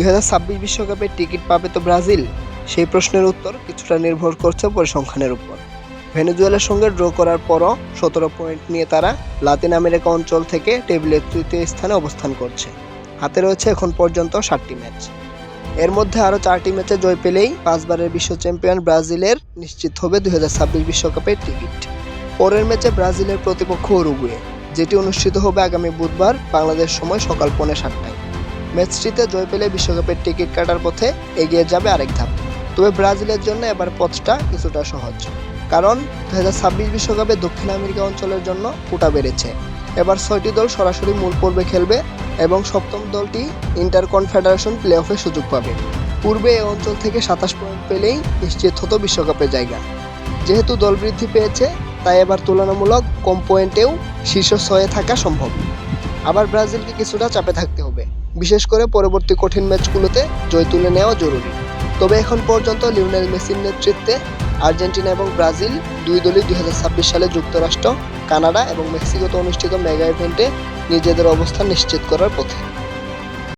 দুই বিশ্বকাপের টিকিট পাবে তো ব্রাজিল? সেই প্রশ্নের উত্তর কিছুটা নির্ভর করছে পরিসংখ্যানের উপর। ভেনেজুয়েলার সঙ্গে ড্র করার পরও সতেরো পয়েন্ট নিয়ে তারা লাতিন আমেরিকা অঞ্চল থেকে টেবিলের তৃতীয় স্থানে অবস্থান করছে। হাতে রয়েছে এখন পর্যন্ত সাতটি ম্যাচ। এর মধ্যে আরও চারটি ম্যাচে জয় পেলেই পাঁচবারের বিশ্ব চ্যাম্পিয়ন ব্রাজিলের নিশ্চিত হবে দুই বিশ্বকাপের টিকিট। পরের ম্যাচে ব্রাজিলের প্রতিপক্ষ উরুগুয়ে, যেটি অনুষ্ঠিত হবে আগামী বুধবার বাংলাদেশ সময় সকাল পৌনে সাতটায়। ম্যাচটিতে জয় পেলে বিশ্বকাপের টিকিট কাটার পথে এগিয়ে যাবে আরেক ধাপ। তবে ব্রাজিলের জন্য এবার পথটা কিছুটা সহজ। কারণ দু হাজার বিশ্বকাপে দক্ষিণ আমেরিকা অঞ্চলের জন্য কোটা বেড়েছে। এবার ছয়টি দল সরাসরি মূল পর্বে খেলবে এবং সপ্তম দলটি ইন্টার কনফেডারেশন প্লে অফে সুযোগ পাবে। পূর্বে এ অঞ্চল থেকে সাতাশ পয়েন্ট পেলেই নিশ্চিত হতো বিশ্বকাপের জায়গা। যেহেতু দল বৃদ্ধি পেয়েছে, তাই এবার তুলনামূলক কম পয়েন্টেও শীর্ষ ছয়ে থাকা সম্ভব। আবার ব্রাজিলকে কিছুটা চাপে থাকতে হবে। বিশেষ করে পরবর্তী কঠিন ম্যাচগুলোতে জয় তুলে নেওয়া জরুরি। তবে এখন পর্যন্ত লিওনেল মেসির নেতৃত্বে আর্জেন্টিনা এবং ব্রাজিল দুই দলই দুই হাজার ছাব্বিশ সালে যুক্তরাষ্ট্র, কানাডা এবং মেক্সিকোতে অনুষ্ঠিত মেগা ইভেন্টে নিজেদের অবস্থান নিশ্চিত করার পথে।